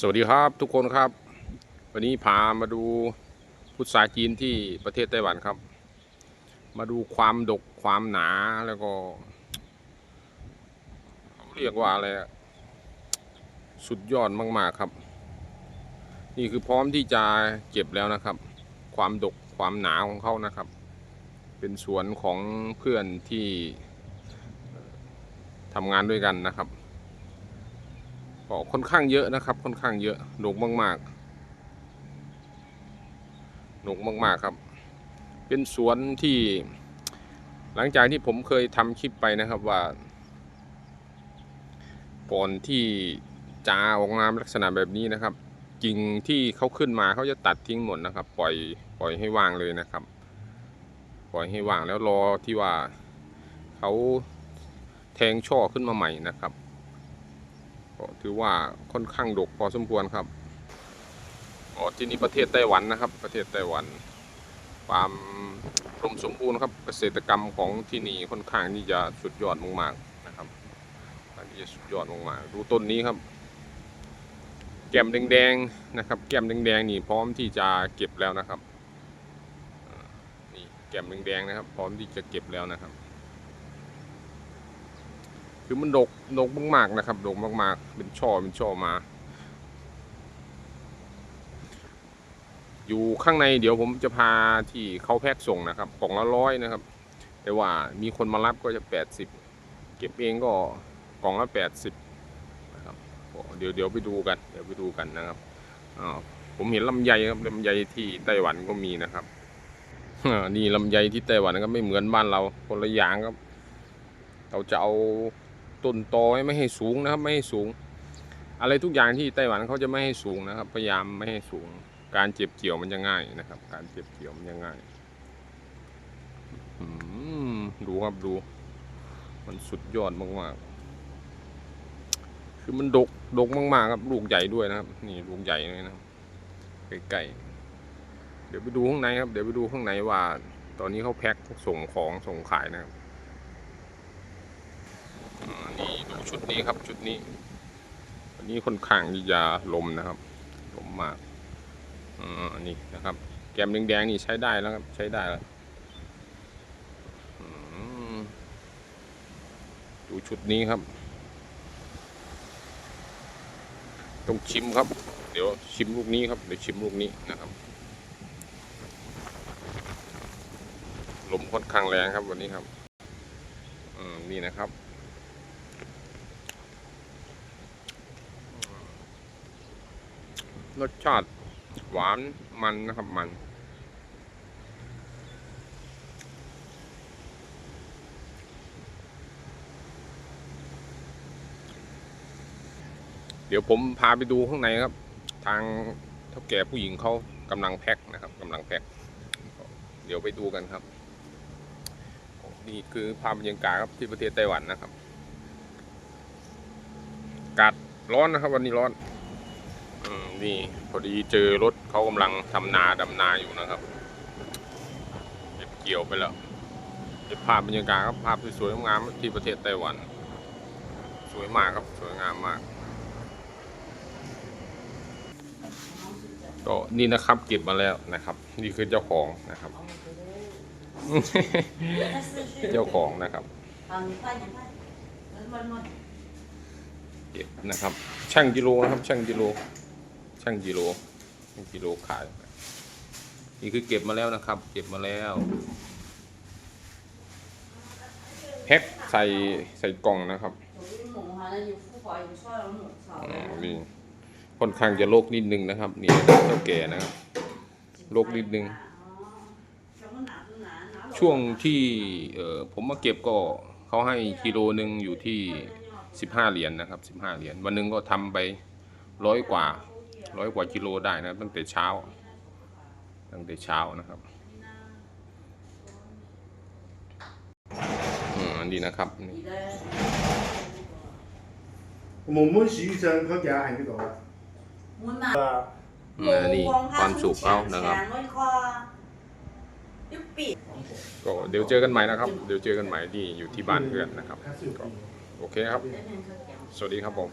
สวัสดีครับทุกคนครับ วันนี้พามาดูพุทราจีนที่ประเทศไต้หวันครับ มาดูความดกความหนาแล้วก็ เรียกว่าอะไรสุดยอดมาก ๆครับ นี่คือพร้อมที่จะเก็บแล้วนะครับ ความดกความหนาของเขานะครับ เป็นสวนของเพื่อนที่ทำงานด้วยกันนะครับ ก็ค่อนข้างเยอะนะครับ ค่อนข้างเยอะหนุกมากๆหนุกมากๆครับ เป็นสวนที่ หลังจากที่ผมเคยทำคลิปไปนะครับว่าก่อนที่จะออกงามลักษณะแบบนี้นะครับกิ่งที่เขาขึ้นมาเขาจะตัดทิ้งหมดนะครับ ปล่อยปล่อยให้ว่างเลยนะครับ ปล่อยให้ว่างแล้วรอที่ว่าเขาแทงช่อขึ้นมาใหม่นะครับ ถือว่าค่อนข้างดกพอสมควรครับอ๋อที่นี่ประเทศไต้หวันนะครับ ประเทศไต้หวันความร่มสมบูรณ์ครับเกษตรกรรมของที่นี่ค่อนข้างที่จะสุดยอดมากๆนะครับอันนี้สุดยอดมากๆดูต้นนี้ครับ แก้มแดงๆนะครับ แก้มแดงๆนี่พร้อมที่จะเก็บแล้วนะครับนี่แก้มแดงๆนะครับ พร้อมที่จะเก็บแล้วนะครับ คือมันดกดกมากๆนะครับดกมากๆ เป็นช่อเป็นช่อมา อยู่ข้างในเดี๋ยวผมจะพาที่เขาแพ็คส่งนะครับกล่องละร้อยนะครับ แต่ว่ามีคนมารับก็จะ80เก็บเองก็กล่องละ80นะครับเดี๋ยวเดี๋ยวไปดูกัน เดี๋ยวไปดูกันนะครับอ่าผมเห็นลำไยครับลำไยที่ไต้หวันก็มีนะครับนี่ลำไยที่ไต้หวันก็ไม่เหมือนบ้านเราคนละอย่างครับ เราจะเอา ต้นตอไม่ให้สูงนะครับ ไม่ให้สูง อะไรทุกอย่างที่ไต้หวันเขาจะไม่ให้สูงนะครับ พยายามไม่ให้สูง การเจ็บเกี่ยวมันจะง่ายนะครับ การเจ็บเกี่ยวมันจะง่ายดูครับดู มันสุดยอดมากๆ คือมันดกดกมากๆครับ ลูกใหญ่ด้วยนะครับ นี่ลูกใหญ่เลยนะใกล้ๆเดี๋ยวไปดูข้างในครับ เดี๋ยวไปดูข้างในว่า ตอนนี้เขาแพ็คส่งของส่งขายนะครับ นี่ดูชุดนี้ครับชุดนี้อันนี้ค่อนข้างที่จะลมนะครับ ลมมากอ่านี่นะครับ แกมแดงๆนี่ใช้ได้แล้วครับใช้ได้แล้วดูชุดนี้ครับ ต้องชิมครับ เดี๋ยวชิมลูกนี้ครับเดี๋ยวชิมลูกนี้นะครับ ลมค่อนข้างแรงครับวันนี้ครับอืมนี่นะครับ รสชาติหวานมันนะครับมัน เดี๋ยวผมพาไปดูข้างในครับ ทางเท่าแก่ผู้หญิงเขากำลังแพ็คนะครับกำลังแพ็คเดี๋ยวไปดูกันครับ นี่คือภาพบรรยากาศครับที่ประเทศไต้หวันนะครับ กาศร้อนนะครับ วันนี้ร้อน นี่พอดีเจอรถเขากำลังทำนาดำนาอยู่นะครับเก็บเกี่ยวไปแล้วเก็บภาพบรรยากาศครับภาพสวยงามที่ประเทศไต้หวัน สวยมากครับสวยงามมากก็นี่นะครับเก็บมาแล้วนะครับ นี่คือเจ้าของนะครับ เจ้าของนะครับเก็บนะครับ ช่างกิโลนะครับ ช่างกิโล ช่างกิโลช่างกิโลขาย นี่คือเก็บมาแล้วนะครับ เก็บมาแล้วแพ็คใส่ใส่กล่องนะครับนี่ค่อนข้างจะโรคนิดนึงนะครับ นี่เจ้าแก่นะครับโรคนิดนึง ช่วงที่ผมมาเก็บก็เขาให้กิโลหนึ่งอยู่ที่สิบห้าเหรียญนะครับสิบห้าเหรียญวันนึงก็ทำไปร้อยกว่า ร้อยกว่ากิโลได้นะตั้งแต่เช้า ตั้งแต่เช้านะครับอันนี้นะครับนี่我们实际上佢嘅係呢度啦。滿嘛。มานี่ความสุขเอานะครับ ก็เดี๋ยวเจอกันใหม่นะครับ เดี๋ยวเจอกันใหม่ที่อยู่ที่บ้านเพื่อนนะครับโอเคครับ สวัสดีครับผม